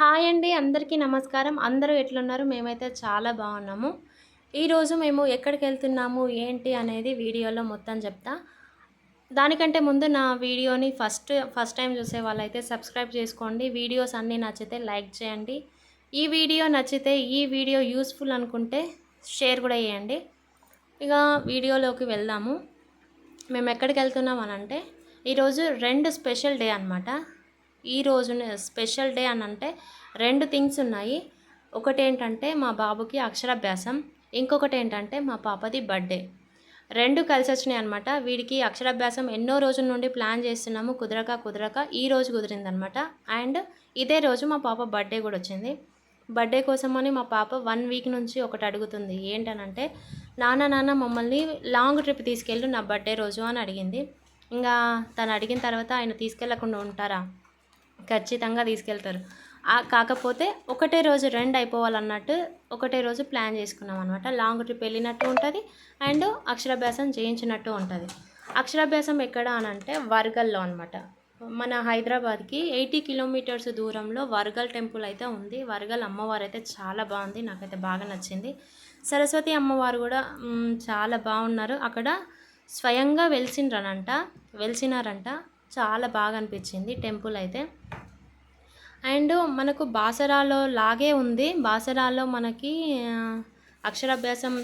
Hi అండి అందరికీ నమస్కారం. అందరూ ఎట్లున్నారు? మేమైతే చాలా బాగున్నాము. ఈరోజు మేము ఎక్కడికి వెళ్తున్నాము ఏంటి అనేది వీడియోలో మొత్తం చెప్తా. దానికంటే ముందు నా వీడియోని ఫస్ట్ ఫస్ట్ టైం చూసే వాళ్ళైతే సబ్స్క్రైబ్ చేసుకోండి. వీడియోస్ అన్నీ నచ్చితే లైక్ చేయండి. ఈ వీడియో నచ్చితే ఈ వీడియో యూస్ఫుల్ అనుకుంటే షేర్ కూడా చేయండి. ఇక వీడియోలోకి వెళ్దాము. మేము ఎక్కడికి వెళ్తున్నాం అని అంటే ఈరోజు రెండు స్పెషల్ డే అనమాట ఈ రోజు స్పెషల్ డే అని అంటే రెండు థింగ్స్ ఉన్నాయి. ఒకటి ఏంటంటే మా బాబుకి అక్షరాభ్యాసం ఇంకొకటి ఏంటంటే మా పాపది బర్త్డే. రెండు కలిసి వచ్చినాయి అనమాట వీడికి అక్షరాభ్యాసం ఎన్నో రోజుల నుండి ప్లాన్ చేస్తున్నాము. కుదరక కుదరక ఈ రోజు కుదిరిందనమాట అండ్ ఇదే రోజు మా పాప బర్త్డే కూడా వచ్చింది. బర్త్డే కోసమని మా పాప వన్ వీక్ నుంచి ఒకటి అడుగుతుంది. ఏంటనంటే నాన్న నాన్న మమ్మల్ని లాంగ్ ట్రిప్ తీసుకెళ్ళు నా బర్త్డే రోజు అని అడిగింది. ఇంకా తను అడిగిన తర్వాత ఆయన తీసుకెళ్ళకుండా ఉంటారా? ఖచ్చితంగా తీసుకెళ్తారు. కాకపోతే ఒకటే రోజు రెండు అయిపోవాలన్నట్టు ఒకటే రోజు ప్లాన్ చేసుకున్నాం అనమాట లాంగ్ ట్రిప్ వెళ్ళినట్టు ఉంటుంది అండ్ అక్షరాభ్యాసం చేయించినట్టు ఉంటుంది. అక్షరాభ్యాసం ఎక్కడ అని అంటే వర్గల్లో అనమాట మన హైదరాబాద్కి ఎయిటీ కిలోమీటర్స్ దూరంలో వర్గల్ టెంపుల్ అయితే ఉంది. వర్గల్ అమ్మవారు అయితే చాలా బాగుంది నాకైతే బాగా నచ్చింది. సరస్వతి అమ్మవారు కూడా చాలా బాగున్నారు. అక్కడ స్వయంగా వెలిసినరనంట వెలిసినారంట. చాలా బాగా అనిపించింది టెంపుల్ అయితే. అండ్ మనకు బాసరాలో లాగే ఉంది. బాసరాలో మనకి అక్షరాభ్యాసం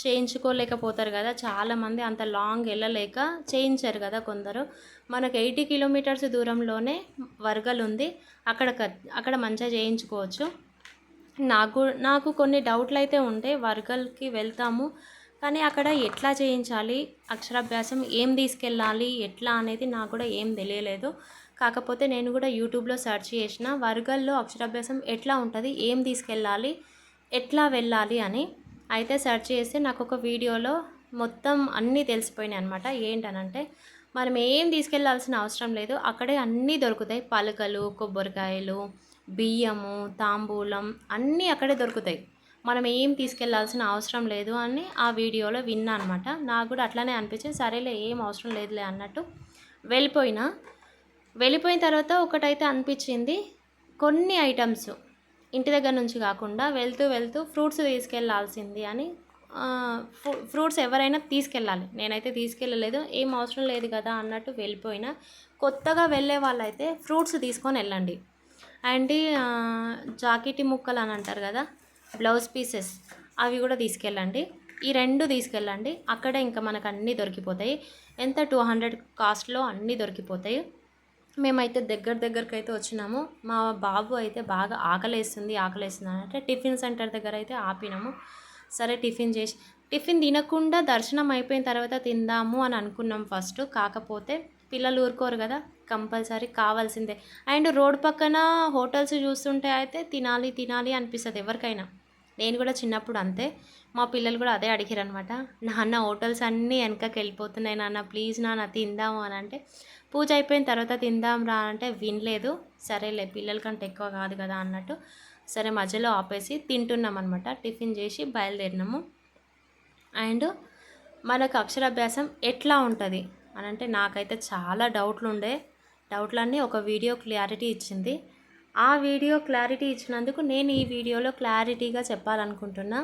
చేయించుకోలేకపోతారు కదా. చాలామంది అంత లాంగ్ వెళ్ళలేక చేయించారు కదా కొందరు. మనకు ఎయిటీ కిలోమీటర్స్ దూరంలోనే వర్గల్ ఉంది. అక్కడ అక్కడ మంచిగా చేయించుకోవచ్చు. నాకు నాకు కొన్ని డౌట్లు అయితే ఉంటాయి వర్గల్కి వెళ్తాము. కానీ అక్కడ ఎట్లా చేయించాలి? అక్షరాభ్యాసం ఏం తీసుకెళ్ళాలి? ఎట్లా అనేది నాకు కూడా ఏం తెలియలేదు. కాకపోతే నేను కూడా యూట్యూబ్లో సెర్చ్ చేసిన వర్గాల్లో అక్షరాభ్యాసం ఎట్లా ఉంటుంది? ఏం తీసుకెళ్ళాలి? ఎట్లా వెళ్ళాలి అని అయితే సెర్చ్ చేస్తే నాకు ఒక వీడియోలో మొత్తం అన్నీ తెలిసిపోయినాయి అనమాట ఏంటనంటే మనం ఏం తీసుకెళ్ళాల్సిన అవసరం లేదు. అక్కడే అన్నీ దొరుకుతాయి. పలకలు కొబ్బరికాయలు బియ్యము తాంబూలం అన్నీ అక్కడే దొరుకుతాయి. మనం ఏం తీసుకెళ్ళాల్సిన అవసరం లేదు అని ఆ వీడియోలో విన్నా అనమాట నాకు కూడా అట్లానే అనిపించింది. సరేలే ఏం అవసరం లేదులే అన్నట్టు వెళ్ళిపోయినా. వెళ్ళిపోయిన తర్వాత ఒకటైతే అనిపించింది కొన్ని ఐటమ్స్ ఇంటి దగ్గర నుంచి కాకుండా వెళ్తూ వెళ్తూ ఫ్రూట్స్ తీసుకెళ్ళాల్సింది అని ఫ్రూ- ఫ్రూట్స్ ఎవరైనా తీసుకెళ్ళాలి. నేనైతే తీసుకెళ్ళలేదు ఏం అవసరం లేదు కదా అన్నట్టు వెళ్ళిపోయినా. కొత్తగా వెళ్ళే వాళ్ళైతే ఫ్రూట్స్ తీసుకొని వెళ్ళండి. అండ్ జాకెట్ ముక్కలు అని అంటారు కదా బ్లౌజ్ పీసెస్ అవి కూడా తీసుకెళ్ళండి. ఈ రెండు తీసుకెళ్ళండి. అక్కడే ఇంకా మనకు అన్నీ దొరికిపోతాయి. ఎంత? టూ హండ్రెడ్ కాస్ట్లో అన్నీ దొరికిపోతాయి. మేమైతే దగ్గర దగ్గరకు అయితే వచ్చినాము. మా బాబు అయితే బాగా ఆకలేస్తుంది ఆకలేస్తుంది అని అంటే టిఫిన్ సెంటర్ దగ్గర అయితే ఆపినాము. సరే టిఫిన్ చేసి టిఫిన్ తినకుండా దర్శనం అయిపోయిన తర్వాత తిందాము అని అనుకున్నాం ఫస్ట్. కాకపోతే పిల్లలు ఊరుకోరు కదా కంపల్సరీ కావాల్సిందే. అండ్ రోడ్ పక్కన హోటల్స్ చూస్తుంటే అయితే తినాలి తినాలి అనిపిస్తుంది ఎవరికైనా. నేను కూడా చిన్నప్పుడు అంతే. మా పిల్లలు కూడా అదే అడిగారు అనమాట నాన్న హోటల్స్ అన్నీ వెనకకి వెళ్ళిపోతున్నాయి నాన్న. ప్లీజ్ నాన్న తిందాము అని అంటే పూజ అయిపోయిన తర్వాత తిందాం రా అంటే వినలేదు. సరేలే పిల్లల కంటే ఎక్కువ కాదు కదా అన్నట్టు సరే మధ్యలో ఆపేసి తింటున్నాం అనమాట టిఫిన్ చేసి బయలుదేరినాము. అండ్ మనకు అక్షరాభ్యాసం ఎట్లా ఉంటుంది? అని అంటే నాకైతే చాలా డౌట్లు ఉండే డౌట్లన్నీ ఒక వీడియో క్లారిటీ ఇచ్చింది. ఆ వీడియో క్లారిటీ ఇచ్చినందుకు నేను ఈ వీడియోలో క్లారిటీగా చెప్పాలనుకుంటున్నా.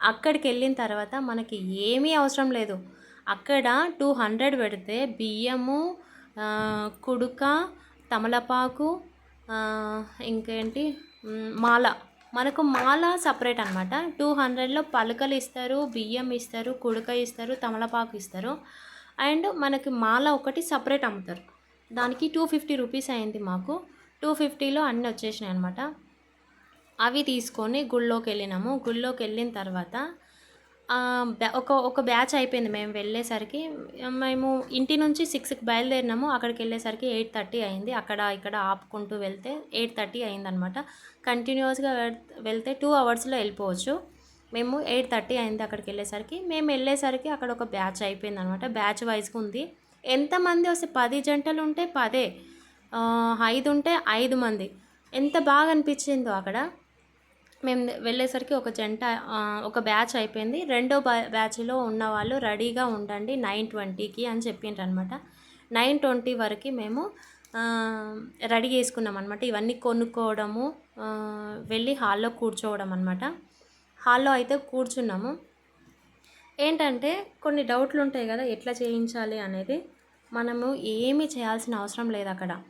అక్కడికి వెళ్ళిన తర్వాత మనకి ఏమీ అవసరం లేదు. అక్కడ టూ హండ్రెడ్ పెడితే బియ్యము కుడుక తమలపాకు ఇంకేంటి? మాల. మనకు మాల సపరేట్ అనమాట టూ హండ్రెడ్లో పలకలు ఇస్తారు బియ్యం ఇస్తారు కుడుక ఇస్తారు తమలపాకు ఇస్తారు. అండ్ మనకి మాల ఒకటి సపరేట్ అమ్ముతారు. దానికి టూ ఫిఫ్టీ రూపీస్ అయింది మాకు. టూ ఫిఫ్టీలో అన్నీ వచ్చేసినాయి అనమాట అవి తీసుకొని గుళ్ళోకి వెళ్ళినాము. గుళ్ళోకి వెళ్ళిన తర్వాత ఒక ఒక బ్యాచ్ అయిపోయింది మేము వెళ్ళేసరికి. మేము ఇంటి నుంచి సిక్స్కి బయలుదేరినాము. అక్కడికి వెళ్ళేసరికి ఎయిట్ థర్టీ అయింది. అక్కడ ఇక్కడ ఆపుకుంటూ వెళ్తే ఎయిట్ థర్టీ అయిందనమాట కంటిన్యూస్గా వెళ్తే టూ అవర్స్లో వెళ్ళిపోవచ్చు. మేము ఎయిట్ థర్టీ అయింది అక్కడికి వెళ్ళేసరికి. మేము వెళ్ళేసరికి అక్కడ ఒక బ్యాచ్ అయిపోయింది అనమాట బ్యాచ్ వైజ్గా ఉంది. ఎంతమంది వస్తే పది జంటలు ఉంటే పదే. ఐదు ఉంటే ఐదు మంది. ఎంత బాగా అనిపించిందో అక్కడ. మేము వెళ్ళేసరికి ఒక జంట ఒక బ్యాచ్ అయిపోయింది. రెండో బ్యా- బ్యాచ్లో ఉన్న వాళ్ళు రెడీగా ఉండండి నైన్ ట్వంటీకి అని చెప్పిండ్రు అనమాట నైన్ ట్వంటీ వరకు మేము రెడీ చేసుకున్నాం అనమాట ఇవన్నీ కొనుక్కోవడము వెళ్ళి హాల్లో కూర్చోవడం అనమాట హాల్లో అయితే కూర్చున్నాము. ఏంటంటే కొన్ని డౌట్లు ఉంటాయి కదా ఎట్లా చేయించాలి అనేది. మనము ఏమీ చేయాల్సిన అవసరం లేదు అక్కడ.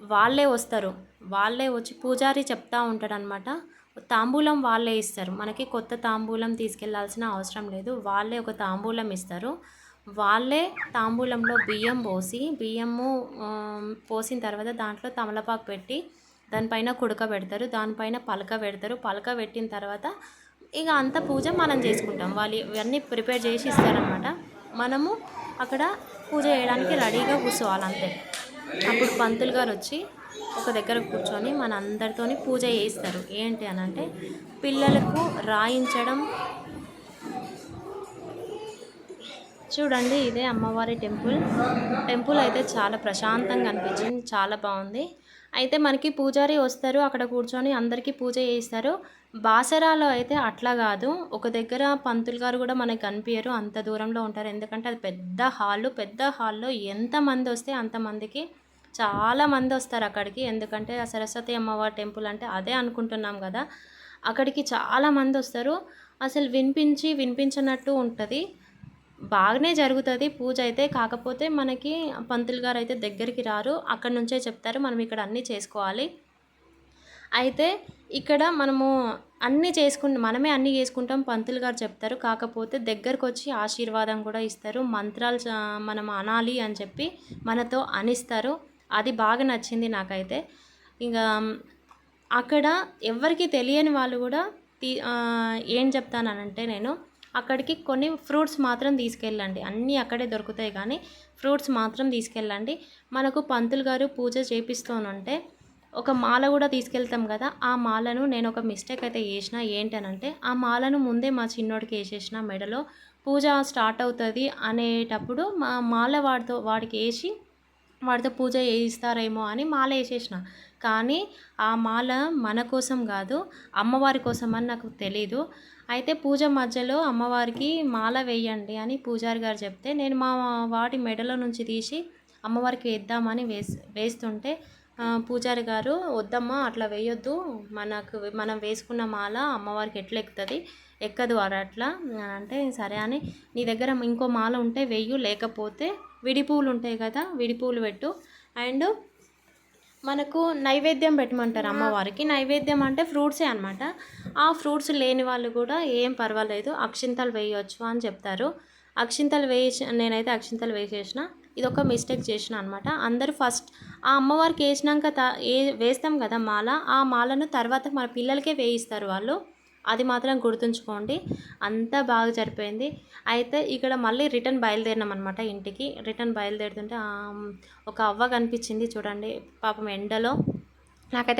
వాళ్ళే వస్తారు. వాళ్ళే వచ్చి పూజారి చెప్తా ఉంటాడనమాట తాంబూలం వాళ్ళే ఇస్తారు. మనకి కొత్త తాంబూలం తీసుకెళ్ళాల్సిన అవసరం లేదు. వాళ్ళే ఒక తాంబూలం ఇస్తారు. వాళ్ళే తాంబూలంలో బియ్యం పోసి బియ్యము పోసిన తర్వాత దాంట్లో తమలపాకు పెట్టి దానిపైన కుడక పెడతారు. దానిపైన పలక పెడతారు. పలక పెట్టిన తర్వాత ఇక అంత పూజ మనం చేసుకుంటాం. వాళ్ళు ఇవన్నీ ప్రిపేర్ చేసి ఇస్తారనమాట మనము అక్కడ పూజ చేయడానికి రెడీగా కూర్చోవాలి అంతే అప్పుడు పంతులు గారు వచ్చి ఒక దగ్గర కూర్చొని మన అందరితోని పూజ చేయిస్తారు. ఏంటి అని అంటే పిల్లలకు రాయించడం. చూడండి ఇదే అమ్మవారి టెంపుల్. టెంపుల్ అయితే చాలా ప్రశాంతంగా అనిపించింది. చాలా బాగుంది. అయితే మనకి పూజారి వస్తారు అక్కడ కూర్చొని అందరికీ పూజ చేయిస్తారు. బాసరాలో అయితే అట్లా కాదు. ఒక దగ్గర పంతులు గారు కూడా మనకి కనిపించరు అంత దూరంలో ఉంటారు. ఎందుకంటే అది పెద్ద హాల్ పెద్ద హాల్లో ఎంతమంది వస్తే అంతమందికి చాలా మంది వస్తారు అక్కడికి. ఎందుకంటే ఆ సరస్వతి అమ్మవారి టెంపుల్ అంటే అదే అనుకుంటున్నాం కదా. అక్కడికి చాలా మంది వస్తారు. అసలు వినిపించి వినిపించినట్టు ఉంటుంది. బాగానే జరుగుతుంది. పూజ అయితే కాకపోతే మనకి పంతులు గారు అయితే దగ్గరికి రారు. అక్కడ నుంచే చెప్తారు. మనం ఇక్కడ అన్నీ చేసుకోవాలి. అయితే ఇక్కడ మనము అన్నీ చేసుకుంటాం మనమే అన్నీ చేసుకుంటాం. పంతులు గారు చెప్తారు. కాకపోతే దగ్గరకు వచ్చి ఆశీర్వాదం కూడా ఇస్తారు. మంత్రాలు మనం అనాలి అని చెప్పి మనతో అనిస్తారు. అది బాగా నచ్చింది నాకైతే. ఇంకా అక్కడ ఎవరికి తెలియని వాళ్ళు కూడా తీ ఏం చెప్తానంటే నేను అక్కడికి కొన్ని ఫ్రూట్స్ మాత్రం తీసుకెళ్ళండి. అన్నీ అక్కడే దొరుకుతాయి కానీ ఫ్రూట్స్ మాత్రం తీసుకెళ్ళండి. మనకు పంతులు గారు పూజ చేపిస్తూనుంటే ఒక మాల కూడా తీసుకెళ్తాం కదా ఆ మాలను నేను ఒక మిస్టేక్ అయితే చేసిన ఏంటనంటే ఆ మాలను ముందే మా చిన్నోడికి వేసేసిన మెడలో పూజ స్టార్ట్ అవుతుంది అనేటప్పుడు మా మాల వాడితో వాడికి వేసి వాడితో పూజ చేయిస్తారేమో అని మాల వేసేసిన. కానీ ఆ మాల మన కోసం కాదు అమ్మవారి కోసం అని నాకు తెలీదు. అయితే పూజ మధ్యలో అమ్మవారికి మాల వేయండి అని పూజారి గారు చెప్తే నేను మా వాటి మెడలో నుంచి తీసి అమ్మవారికి వేద్దామని వేస్ వేస్తుంటే పూజారి గారు వద్దమ్మా అట్లా వేయొద్దు. మనకు మనం వేసుకున్న మాల అమ్మవారికి ఎట్లా ఎక్కుతుంది ఎక్కదు అట్లా. అంటే సరే అని నీ దగ్గర ఇంకో మాల ఉంటే వెయ్యు లేకపోతే విడి పువ్వులు ఉంటాయి కదా విడి పువ్వులు పెట్టు. అండ్ మనకు నైవేద్యం పెట్టమంటారు అమ్మవారికి. నైవేద్యం అంటే ఫ్రూట్సే అనమాట ఆ ఫ్రూట్స్ లేని వాళ్ళు కూడా ఏం పర్వాలేదు. అక్షింతలు వేయొచ్చు అని చెప్తారు. అక్షింతలు వేసి నేనైతే అక్షింతలు వేసేసిన. ఇది ఒక మిస్టేక్ చేసిన అనమాట అందరూ ఫస్ట్ ఆ అమ్మవారికి వేసినాక త ఏ వేస్తాం కదా మాల. ఆ మాలను తర్వాత మన పిల్లలకే వేయిస్తారు వాళ్ళు. అది మాత్రం గుర్తుంచుకోండి. అంతా బాగా జరిపోయింది. అయితే ఇక్కడ మళ్ళీ రిటర్న్ బయలుదేరినాం అనమాట ఇంటికి. రిటర్న్ బయలుదేరుతుంటే ఒక అవ్వ కనిపించింది చూడండి. పాపం ఎండలో. నాకైతే